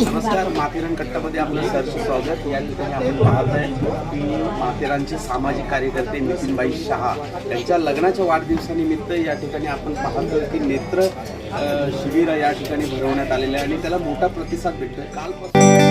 नमस्कार माथेरान कट्टामध्ये आपलं सरचं स्वागत. या ठिकाणी आपण पाहतोय की माथेरानचे सामाजिक कार्यकर्ते नितीनबाई शहा यांच्या लग्नाच्या वाढदिवसानिमित्त या ठिकाणी आपण पाहतो की नेत्र शिबिर या ठिकाणी भरवण्यात आलेलं आहे आणि त्याला मोठा प्रतिसाद भेटतोय. कालपासून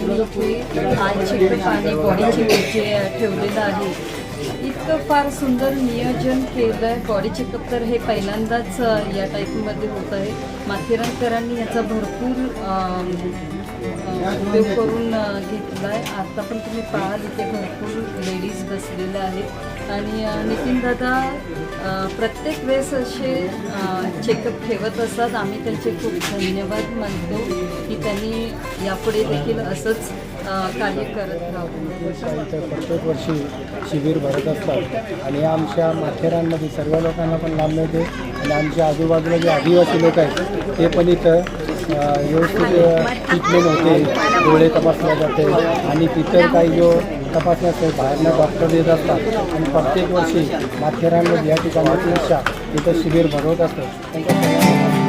नितीनदादा शाह यांनी इथे आणि बॉडीची जे ठेवलेलं आहे. इतकं फार सुंदर नियोजन केलं आहे बॉडी चेकअप तर हे पहिल्यांदाच या टाईपमध्ये होत आहे. माथेरानकरांनी याचा भरपूर उपयोग करून घेतला आहे आता पण तुम्ही पाहाल इथे भरपूर लेडीज बसलेल्या आहेत. आणि नितीन नितीनदादा प्रत्येक वेळेस असे चेकअप ठेवत असतात. आम्ही त्यांचे खूप धन्यवाद मानतो की त्यांनी यापुढे देखील असंच कार्य करत राहू इथं प्रत्येक वर्षी शिबिर भरत असतात. आणि आमच्या माथेरानमध्ये सर्व लोकांना पण लाभ मिळते. आणि आमच्या आजूबाजूला जे आदिवासी लोक आहेत ते पण इथं व्यवस्थित ट्रीटमेंट होते. डोळे तपासल्या जाते. आणि तिथं काही जो तपासण्या असतो बाहेरनं डॉक्टर येत असतात. आणि प्रत्येक वर्षी माथेरानमध्ये या ठिकाणी पेक्षा इथं शिबिर भरवत असतो.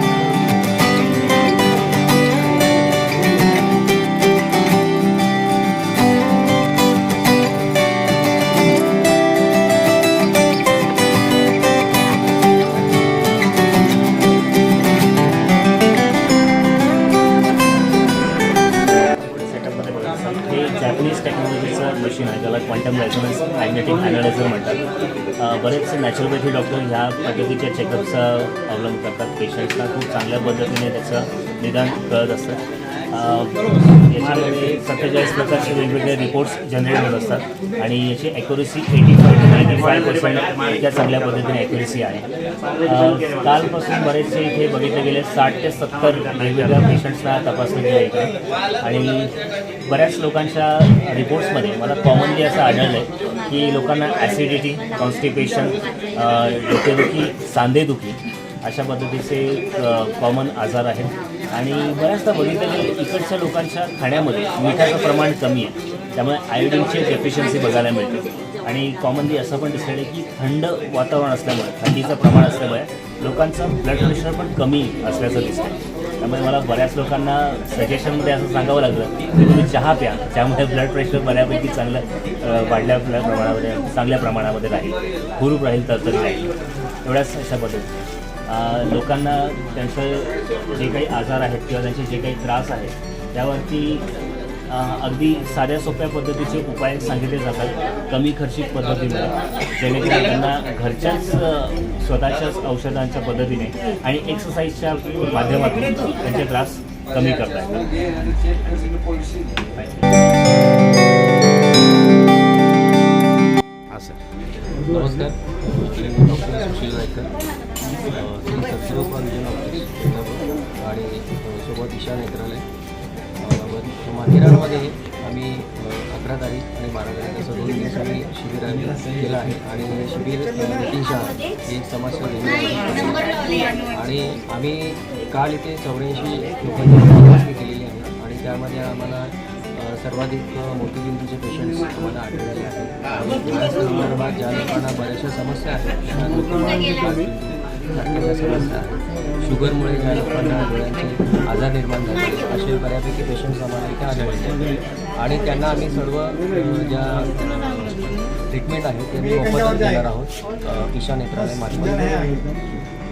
जॅपनीज टेक्नॉलॉजीचं मशीन आहे ज्याला क्वांटम रेझोनन्स मॅग्नेटिक ॲनालायझर म्हणतात. बरेचसे नॅचरोपॅथी डॉक्टर ह्या पद्धतीच्या चेकअपचा अवलंब करतात. पेशंट्सला खूप चांगल्या पद्धतीने त्याचं निदान कळत असतं. याच्यामध्ये सत्तेचाळीस प्रकारचे वेगवेगळे रिपोर्ट्स जनरेट होत असतात. आणि याची accuracy eighty five to ninety five percent इतक्या चांगल्या पद्धतीने ॲक्युरेसी आहे. कालपासून बरेचसे इथे बघितले गेले साठ ते सत्तर वेगवेगळ्या पेशंट्सना तपासणी गेले इथे. आणि बऱ्याच लोकांच्या रिपोर्ट्समध्ये मला कॉमनली असं आढळलं आहे की लोकांना ॲसिडिटी कॉन्स्टिपेशन डोकेदुखी सांधेदुखी अशा पद्धतीचे कॉमन आजार आहेत. आणि बऱ्याचदा बघितलं इकडच्या लोकांच्या खाण्यामध्ये मिठाचं प्रमाण कमी आहे. त्यामुळे आयोडीनची डेफिशियन्सी बघायला मिळते. आणि कॉमनली असं पण दिसलेलं आहे की थंड वातावरण असल्यामुळे थंडीचं प्रमाण असल्यामुळे लोकांचं ब्लड प्रेशर पण कमी असल्याचं दिसतं त्यामुळे मला बऱ्याच लोकांना सजेशनमध्ये असं सांगावं लागलं की तुम्ही चहा प्या. त्यामुळे ब्लड प्रेशर बऱ्यापैकी चांगलं वाढल्या प्रमाणामध्ये चांगल्या प्रमाणामध्ये राहील. हुरूप राहील तर तरी राहील एवढ्याच अशा पद्धती लोकांना त्यांचं जे काही आजार आहेत किंवा त्यांचे जे काही त्रास आहेत त्यावरती अगदी साध्या सोप्या पद्धतीचे उपाय सांगितले जातात कमी खर्चिक पद्धतीने. जेणेकरून त्यांना घरच्याच स्वतःच्याच औषधांच्या पद्धतीने आणि एक्सरसाइजच्या माध्यमातून त्यांचे त्रास कमी करता येतात. नमस्कार. मी आणि सोबत ईशा नेत्रालय अ, माथेरानमध्ये आम्ही अकरा तारीख आणि बारा तारीख असं दोन दिवसांनी शिबिर आम्ही केलं आहे आणि शिबिर नितीशा ही समस्या हे एक आणि आम्ही काल इथे चौऱ्याऐंशी लोकांची तपासणी केलेली आहे. आणि त्यामध्ये आम्हाला सर्वाधिक मोतीबिंदूचे पेशंट्स आम्हाला आढळलेले आहेत आणि संदर्भात ज्या लोकांना बऱ्याचशा समस्या आहेत त्या समस्या शुगरमुळे ज्या लोकांना डोळ्यांचे आजार निर्माण झाले असे बऱ्यापैकी पेशंट्स आम्हाला इथे आढळले आणि त्यांना आम्ही सर्व ज्या ट्रीटमेंट आहे ते आम्ही मोफतच देणार आहोत ईशा नेत्रालय माध्यमातून.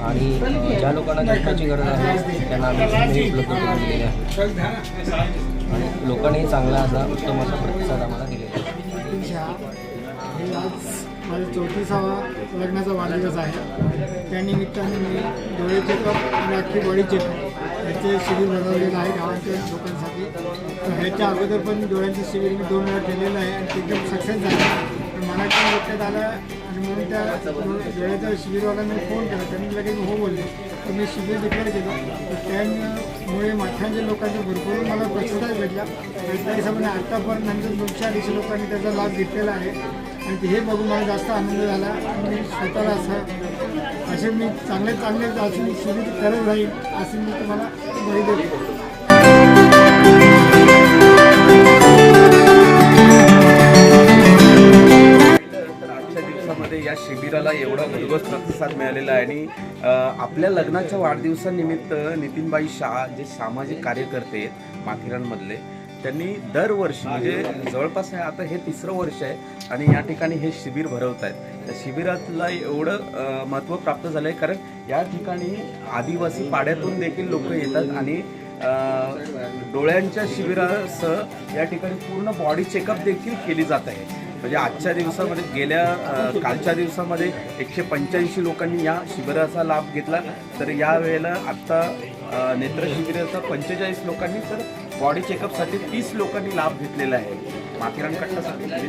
आणि ज्या लोकांना चष्म्याची गरज आहे त्यांना आम्ही उपलब्ध करून दिलेले आहे आणि लोकांनी चांगला असा उत्तम असा प्रतिसाद आम्हाला दिलेला आहे. माझा चौतीसावा लग्नाचा वाढदिवस आहे. त्यानिमित्ताने मी डोळे चेकअप आणि अख्खी बॉडी चेकअप याचे शिबिर भरवलेलं आहे गावांच्या लोकांसाठी. ह्याच्या अगोदर पण डोळ्यांचे शिबिर मी दोन वेळा केलेलं आहे आणि ते एकदम सक्सेस झालं. पण लक्षात आलं आणि म्हणून त्या डोळ्याच्या शिबिरवाल्यांना फोन केला. त्यांनी लगेच हो बोलले. तर मी शिबिर डिक्लेअर केलं. तर त्यामुळे माथ्यांच्या लोकांचा भरपूर मला प्रतिसाद भेटला त्या हिशोबाने आत्तापर्यंत नंतर दोनशे अडीचशे लोकांनी त्याचा लाभ घेतलेला आहे. आणि ते हे बघून मला जास्त आनंद झाला. आणि मी स्वतःला असं असे मी चांगले चांगले असे शिबिर करत राहील असे मी तुम्हाला माहिती देतो. आजच्या दिवसामध्ये या शिबिराला एवढा भरघोस प्रतिसाद मिळालेला आहे आणि आपल्या लग्नाच्या वाढदिवसानिमित्त नितीनबाई शाह जे सामाजिक कार्यकर्ते आहेत माथेरानमधले त्यांनी दरवर्षी म्हणजे जवळपास हे आता हे तिसरं वर्ष आहे आणि या ठिकाणी हे शिबिर भरवत आहेत त्या शिबिरातला एवढं महत्त्व प्राप्त झालं आहे कारण या ठिकाणी आदिवासी पाड्यातून देखील लोक येतात आणि डोळ्यांच्या शिबिरासह या ठिकाणी पूर्ण बॉडी चेकअप देखील केली जात आहे. म्हणजे आजच्या दिवसामध्ये गेल्या कालच्या दिवसामध्ये एकशे पंच्याऐंशी लोकांनी या शिबिराचा लाभ घेतला. तर या वेळेला आत्ता अ, नेत्र शिबिराचा पंचेचाळीस लोकांनी तर बॉडी चेकअपसाठी तीस लोकांनी लाभ घेतलेला आहे. माथेरान कट्टासाठी.